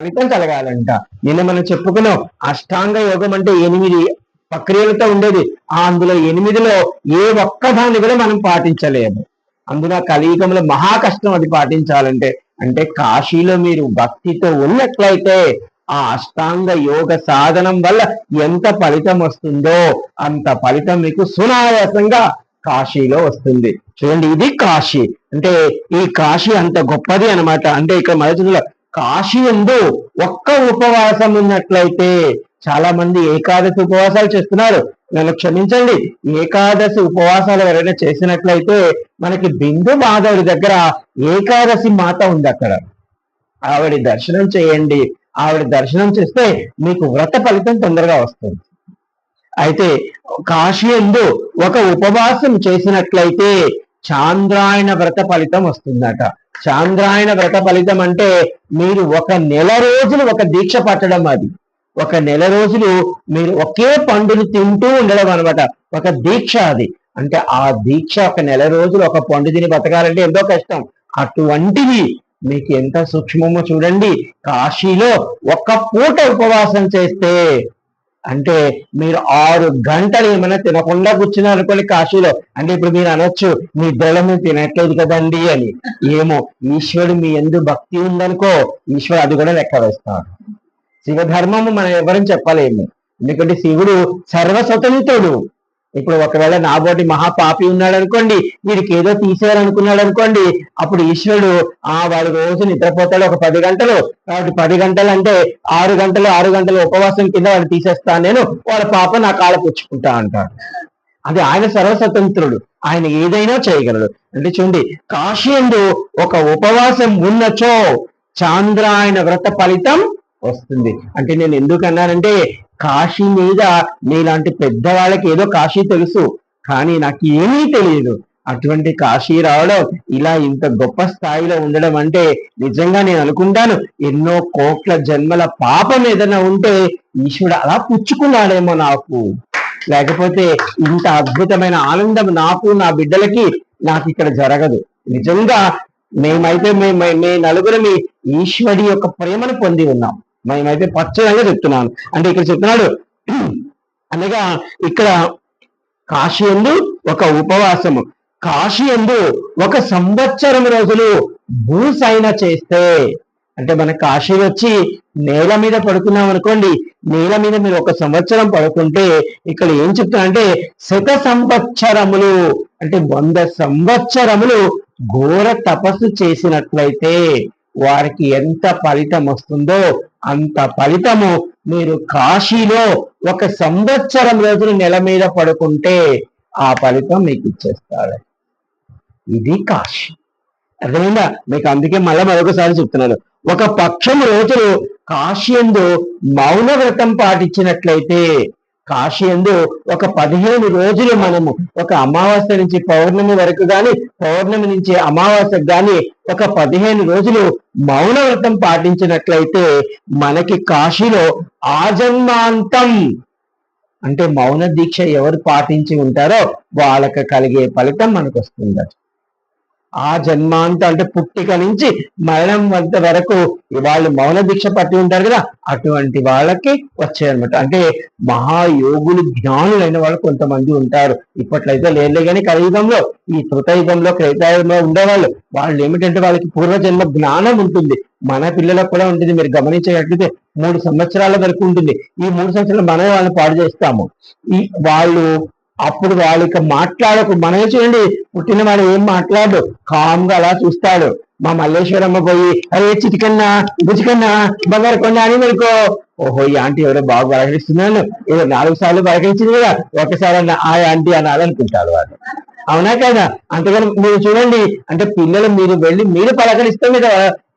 ఫలితం కలగాలంట. నిన్న మనం చెప్పుకున్నాం అష్టాంగ యోగం అంటే ఎనిమిది ప్రక్రియలతో ఉండేది. ఆ అందులో ఎనిమిదిలో ఏ ఒక్కదాన్ని కూడా మనం పాటించలేము. అందున కలియుగంలో మహా కష్టం అది పాటించాలంటే అంటే కాశీలో మీరు భక్తితో ఉన్నట్లయితే ఆ అష్టాంగ యోగ సాధనం వల్ల ఎంత ఫలితం వస్తుందో అంత ఫలితం మీకు సునాయాసంగా కాశీలో వస్తుంది. చూడండి ఇది కాశీ. అంటే ఈ కాశీ అంత గొప్పది అన్నమాట. అంటే ఇక్కడ మొదటిలో కాశీ ఎందు ఒక్క ఉపవాసం ఉన్నట్లయితే చాలా మంది ఏకాదశి ఉపవాసాలు చేస్తున్నారు. నన్ను క్షమించండి. ఏకాదశి ఉపవాసాలు ఎవరైనా చేసినట్లయితే మనకి బిందు మాధవుడి దగ్గర ఏకాదశి మాత ఉంది అక్కడ. ఆవిడ దర్శనం చేయండి. ఆవిడ దర్శనం చేస్తే మీకు వ్రత ఫలితం తొందరగా వస్తుంది. అయితే కాశీ ఎందు ఒక ఉపవాసం చేసినట్లయితే చాంద్రాయణ వ్రత ఫలితం వస్తుందట. చాంద్రాయణ వ్రత ఫలితం అంటే మీరు ఒక నెల రోజులు ఒక దీక్ష పట్టడం అది. ఒక నెల రోజులు మీరు ఒకే పండుని తింటూ ఉండడం అనమాట ఒక దీక్ష అది. అంటే ఆ దీక్ష ఒక నెల రోజులు ఒక పండు తిని బతకాలంటే ఎంతో కష్టం. అటువంటిది మీకు ఎంత సూక్ష్మమో చూడండి. కాశీలో ఒక్క పూట ఉపవాసం చేస్తే అంటే మీరు ఆరు గంటలు ఏమైనా తినకుండా కూర్చున్నారు అనుకోండి కాశీలో. అంటే ఇప్పుడు మీరు అనొచ్చు మీ దళము తినట్లేదు కదండి అని. ఏమో ఈశ్వరుడు మీ ఎందు భక్తి ఉందనుకో ఈశ్వరుడు అది కూడా లెక్క వేస్తాడు. శివధర్మము మనం ఎవరని చెప్పలేము. ఎందుకంటే శివుడు సర్వస్వతంత్రుడు. ఇప్పుడు ఒకవేళ నాబోటి మహాపాపి ఉన్నాడు అనుకోండి వీడికి ఏదో తీసేయాలనుకున్నాడు అనుకోండి అప్పుడు ఈశ్వరుడు ఆ వాడు రోజు నిద్రపోతాడు ఒక పది గంటలు. కాబట్టి పది గంటలు అంటే ఆరు గంటలు ఆరు గంటలు ఉపవాసం కింద వాడు తీసేస్తాను నేను వాళ్ళ పాప నా కాళ్ళ పుచ్చుకుంటా అంటాడు. అది ఆయన సర్వస్వతంత్రుడు. ఆయన ఏదైనా చేయగలడు. అంటే చూడండి కాశీందు ఒక ఉపవాసం ఉన్నచో చాంద్రాయణ వ్రత ఫలితం వస్తుంది. అంటే నేను ఎందుకు అన్నానంటే కాశీ మీద మీలాంటి పెద్దవాళ్ళకి ఏదో కాశీ తెలుసు కానీ నాకు ఏమీ తెలియదు అటువంటి కాశీ రావడం ఇలా ఇంత గొప్ప స్థాయిలో ఉండడం అంటే నిజంగా నేను అనుకుంటాను ఎన్నో కోట్ల జన్మల పాపం ఏదైనా ఉంటే ఈశ్వరుడు అలా పుచ్చుకున్నాడేమో నాకు. లేకపోతే ఇంత అద్భుతమైన ఆనందం నాకు నా బిడ్డలకి నాకు ఇక్కడ జరగదు. నిజంగా మేమైతే మేము మే నలుగురు మీ ఈశ్వరి యొక్క ప్రేమను పొంది ఉన్నాం. మేమైతే పచ్చదంగా చెప్తున్నాను. అంటే ఇక్కడ చెప్తున్నాడు అనగా ఇక్కడ కాశీ ఎందు ఒక ఉపవాసము. కాశీ ఎందు ఒక సంవత్సరం రోజులు భూసైన చేస్తే అంటే మన కాశీ వచ్చి నేల మీద పడుకున్నాం అనుకోండి నేల మీద మీరు ఒక సంవత్సరం పడుకుంటే ఇక్కడ ఏం చెప్తున్నా అంటే శత సంవత్సరములు అంటే వంద సంవత్సరములు ఘోర తపస్సు చేసినట్లయితే వారికి ఎంత ఫలితం వస్తుందో అంత ఫలితము మీరు కాశీలో ఒక సంవత్సరం రోజులు నెల మీద పడుకుంటే ఆ ఫలితం మీకు ఇచ్చేస్తాడు. ఇది కాశీ. అర్థమైందా? మీకు అందుకే మళ్ళీ మరొకసారి చెప్తున్నాను. ఒక పక్షం రోజులు కాశీయందు మౌన వ్రతం పాటించినట్లయితే కాశీయందు ఒక పదిహేను రోజులు మనము ఒక అమావాస్య నుంచి పౌర్ణమి వరకు గాని పౌర్ణమి నుంచి అమావాస్యకు గాని ఒక పదిహేను రోజులు మౌన వ్రతం పాటించినట్లయితే మనకి కాశీలో ఆజన్మాంతం. అంటే మౌన దీక్ష ఎవరు పాటించి ఉంటారో వాళ్ళకి కలిగే ఫలితం మనకు వస్తుంది ఆ జన్మాంత అంటే పుట్టిక నుంచి మరణం వద్ద వరకు వాళ్ళు మౌన దీక్ష పట్టి ఉంటారు కదా అటువంటి వాళ్ళకి వచ్చాయన్నమాట అంటే మహాయోగులు జ్ఞానులైన వాళ్ళు కొంతమంది ఉంటారు. ఇప్పట్లయితే లేదులే కానీ కలియుగంలో ఈ తృతయుగంలో క్రైతాయుగంలో ఉండేవాళ్ళు. వాళ్ళు ఏమిటంటే వాళ్ళకి పూర్వజన్మ జ్ఞానం ఉంటుంది. మన పిల్లలకు కూడా ఉంటుంది. మీరు గమనించేటట్లయితే మూడు సంవత్సరాల వరకు ఉంటుంది. ఈ మూడు సంవత్సరాలు మనమే వాళ్ళని పాడు చేస్తాము. ఈ వాళ్ళు అప్పుడు వాళ్ళకి మాట్లాడకు. మనమే చూడండి పుట్టిన వాడు ఏం మాట్లాడు కామ్గా అలా చూస్తాడు. మా మల్లేశ్వరమ్మ పోయి అరే చిటికన్నా బుచికన్నా బంగారు కొండ అని మెరుకో ఓహో ఈ ఆంటీ ఎవరో బాగా పలకరిస్తున్నాను ఏదో నాలుగు సార్లు పలకరించింది కదా. ఒకసారి అన్న ఆ ఆంటీ అనాలనుకుంటాడు వాడు. అవునా కదా? అంతేగాని మీరు చూడండి అంటే పిల్లలు మీరు వెళ్ళి మీరు పలకరిస్తే మీద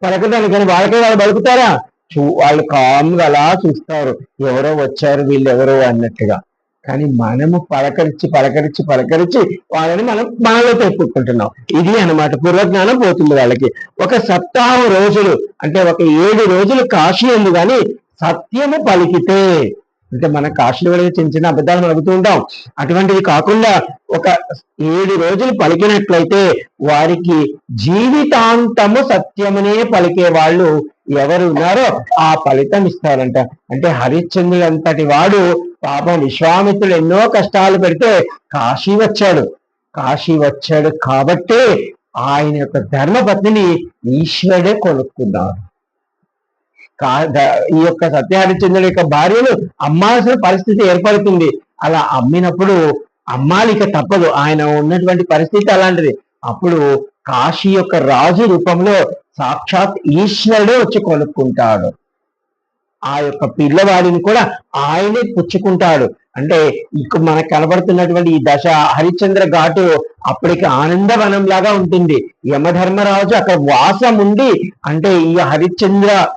పలకడానికి కానీ వాళ్ళకే వాళ్ళు పలుకుతారా చూ వాళ్ళు కామ్గా అలా చూస్తారు. ఎవరో వచ్చారు వీళ్ళు ఎవరో అన్నట్టుగా. కానీ మనము పలకరించి పలకరించి పలకరించి వాళ్ళని మనం మనలో తెప్పుకుంటున్నాం ఇది అన్నమాట పూర్వజ్ఞానం పోతుంది వాళ్ళకి. ఒక సప్తాహం రోజులు అంటే ఒక ఏడు రోజులు కాశీ ఉంది కానీ సత్యము పలికితే అంటే మన కాశీలో కూడా చిన్న చిన్న అబద్ధాలు అడుగుతూ ఉంటాం. అటువంటివి కాకుండా ఒక ఏడు రోజులు పలికినట్లయితే వారికి జీవితాంతము సత్యమునే పలికే వాళ్ళు ఎవరు ఉన్నారో ఆ ఫలితం ఇస్తారంట. అంటే హరిశ్చంద్రుడు అంతటి వాడు పాపం విశ్వామిత్రుడు ఎన్నో కష్టాలు పెడితే కాశీ వచ్చాడు. కాశీ వచ్చాడు కాబట్టే ఆయన యొక్క ధర్మపత్నిని ఈశ్వరుడే కొనుక్కున్నారు ఈ యొక్క సత్యహరిచంద్రుడి యొక్క భార్యను అమ్మాల్సిన పరిస్థితి ఏర్పడుతుంది. అలా అమ్మినప్పుడు అమ్మాలిక తప్పదు. ఆయన ఉన్నటువంటి పరిస్థితి అలాంటిది. అప్పుడు కాశీ యొక్క రాజు రూపంలో సాక్షాత్ ఈశ్వరుడే వచ్చి కొనుక్కుంటాడు. ఆ యొక్క పిల్లవాడిని కూడా ఆయనే పుచ్చుకుంటాడు. అంటే ఇక మనకు కనబడుతున్నటువంటి ఈ దశ హరిశ్చంద్ర ఘాటు అప్పటికి ఆనందవనం లాగా ఉంటుంది. యమధర్మరాజు అక్కడ వాసం ఉండి అంటే ఈ హరిశ్చంద్ర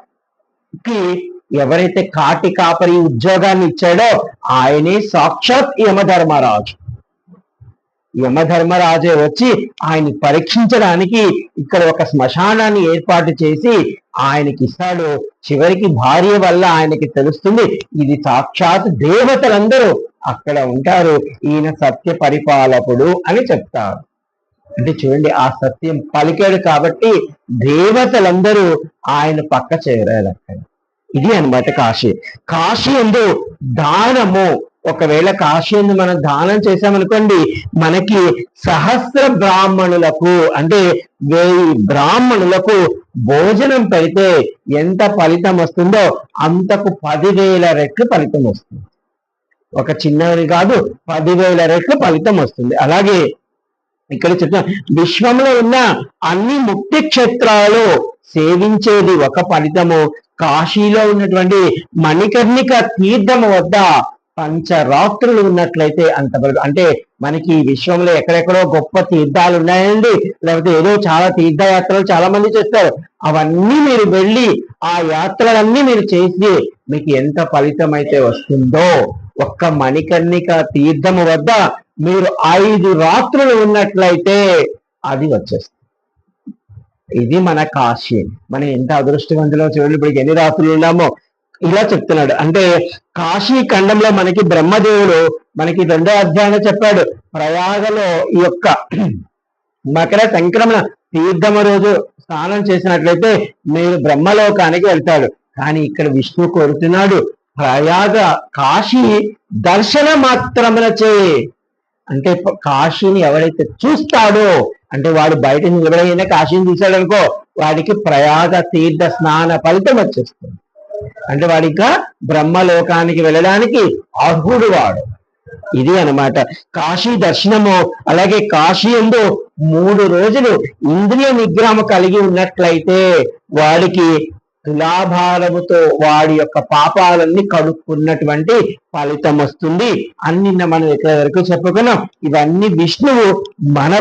కి ఎవరైతే కాటి కాపరి ఉద్యోగాన్ని ఇచ్చాడో ఆయనే సాక్షాత్ యమధర్మరాజు. యమధర్మరాజే వచ్చి ఆయన పరీక్షించడానికి ఇక్కడ ఒక శ్మశానాన్ని ఏర్పాటు చేసి ఆయనకి ఇస్తాడు. చివరికి భార్య వల్ల ఆయనకి తెలుస్తుంది ఇది సాక్షాత్ దేవతలందరూ అక్కడ ఉంటారు. ఈయన సత్య పరిపాలకుడు అని చెప్తారు. అంటే చూడండి ఆ సత్యం పలికాడు కాబట్టి దేవతలందరూ ఆయన పక్క చేరారు అక్కడ. ఇది అనమాట కాశీ. కాశీ ఎందు దానము. ఒకవేళ కాశీ ఎందు మనం దానం చేసామనుకోండి మనకి సహస్ర బ్రాహ్మణులకు అంటే వెయ్యి బ్రాహ్మణులకు భోజనం పెడితే ఎంత ఫలితం వస్తుందో అంతకు పదివేల రెట్లు ఫలితం వస్తుంది. ఒక చిన్నది కాదు పదివేల రెట్లు ఫలితం వస్తుంది. అలాగే ఇక్కడ చెప్పిన విశ్వంలో ఉన్న అన్ని ముక్తి క్షేత్రాలు సేవించేది ఒక ఫలితము. కాశీలో ఉన్నటువంటి మణికర్ణిక తీర్థము వద్ద పంచరాత్రులు ఉన్నట్లయితే అంతవరకు అంటే మనకి విశ్వంలో ఎక్కడెక్కడో గొప్ప తీర్థాలు ఉన్నాయండి. లేకపోతే ఏదో చాలా తీర్థయాత్రలు చాలా మంది చేస్తారు. అవన్నీ మీరు వెళ్ళి ఆ యాత్రలన్నీ మీరు చేసి మీకు ఎంత ఫలితం అయితే వస్తుందో ఒక్క మణికర్ణిక తీర్థము వద్ద మీరు ఐదు రాత్రులు ఉన్నట్లయితే అది వచ్చేస్తుంది. ఇది మన కాశీ. మనం ఎంత అదృష్టవంతులో చూడండి. ఇప్పటికి ఎన్ని రాత్రులు ఉన్నామో ఇలా చెప్తున్నాడు. అంటే కాశీ ఖండంలో మనకి బ్రహ్మదేవుడు మనకి రెండో అధ్యాయంలో చెప్పాడు. ప్రయాగలో ఈ యొక్క మకర సంక్రమణ తీర్థమ రోజు స్నానం చేసినట్లయితే మీరు బ్రహ్మలోకానికి వెళ్తాడు. కానీ ఇక్కడ విష్ణు కోరుతున్నాడు. ప్రయాగ కాశీ దర్శన మాత్రమున చేయి. అంటే కాశీని ఎవరైతే చూస్తాడో అంటే వాడు బయట నిలబడైనా కాశీని చూశాడు అనుకో వాడికి ప్రయాగ తీర్థ స్నాన ఫలితం వచ్చేస్తుంది. అంటే వాడిగా ఇంకా బ్రహ్మలోకానికి వెళ్ళడానికి అర్హుడు వాడు. ఇది అనమాట కాశీ దర్శనము అలాగే కాశీ ఎందు మూడు రోజులు ఇంద్రియ నిగ్రహం కలిగి ఉన్నట్లయితే వాడికి తులాభారముతో వాడి యొక్క పాపాలన్నీ కడుక్కున్నటువంటి ఫలితం వస్తుంది. అన్ని మనం ఇక్కడ వరకు చెప్పుకున్నాం. ఇవన్నీ విష్ణువు మన